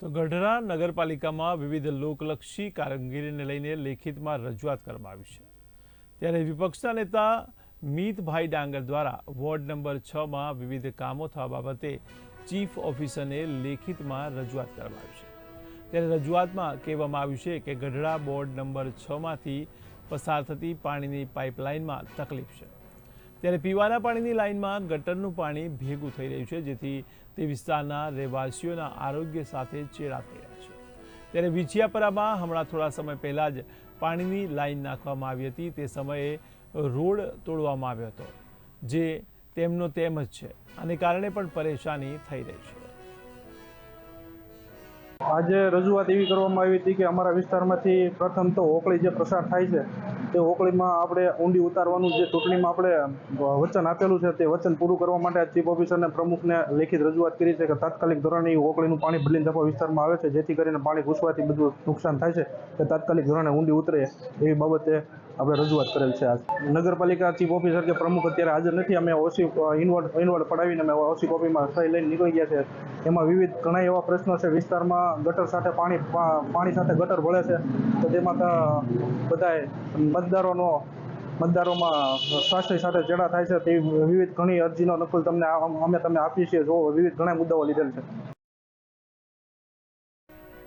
તો ગઢડા નગરપાલિકામાં વિવિધ લોકલક્ષી કામગીરીને લઈને લેખિતમાં રજૂઆત કરવામાં આવી છે. ત્યારે વિપક્ષના નેતા મીતભાઈ ડાંગર દ્વારા વોર્ડ નંબર છમાં વિવિધ કામો થવા બાબતે ચીફ ઓફિસરને લેખિતમાં રજૂઆત કરવામાં આવી છે. ત્યારે રજૂઆતમાં કહેવામાં આવ્યું છે કે ગઢડા બોર્ડ નંબર છમાંથી પસાર થતી પાણીની પાઇપલાઇનમાં તકલીફ છે. ત્યારે પીવાના પાણીની લાઇનમાં ગટરનું પાણી ભેગું થઈ રહ્યું છે, જેથી તે વિસ્તારના રહેવાસીઓના આરોગ્ય સાથે ચેડા થઈ રહ્યા છે. ત્યારે વિછિયાપરામાં હમણાં થોડા સમય પહેલાં જ પાણીની લાઇન નાખવામાં આવી હતી. તે સમયે રોડ તોડવામાં આવ્યો હતો, જે તેમનો તેમ જ છે આને કારણે પણ પરેશાની થઈ રહી છે. આજે રજૂઆત એવી કરવામાં આવી હતી કે અમારા વિસ્તારમાંથી પ્રથમ તો ઓકળી જે પ્રસાર થાય છે, તે ઓકળીમાં આપણે ઊંડી ઉતારવાનું જે ચૂંટણીમાં આપણે વચન આપેલું છે તે વચન પૂરું કરવા માટે ચીફ ઓફિસરને, પ્રમુખને લેખિત રજૂઆત કરી છે કે તાત્કાલિક ધોરણે ઓકળીનું પાણી ભલીન જપા વિસ્તારમાં આવે છે, જેથી કરીને પાણી ઘૂસવાથી બધું નુકસાન થાય છે તે તાત્કાલિક ધોરણે ઊંડી ઉતરે એવી બાબતે આપણે રજૂઆત કરેલ છે આજ. નગરપાલિકા ચીફ ઓફિસર કે પ્રમુખ અત્યારે હાજર નથી. અમે ઓછી ઇન્વર્ટ ઇન્વર્ટ પડાવીને અમે ઓછી કોપીમાં સહી લઈને નીકળી ગયા છે. એમાં વિવિધ ઘણા એવા પ્રશ્નો છે. વિસ્તારમાં ગટર સાથે પાણી પાણી સાથે ગટર ભળે છે. તો તેમાં તો બધાય મતદારોનો, મતદારોમાં સ્વાસ્થ્ય સાથે ચેડા થાય છે. તેવી વિવિધ ઘણી અરજીનો નકલ તમને અમે તમને આપીએ છીએ. જો વિવિધ ઘણા મુદ્દાઓ લીધેલ છે.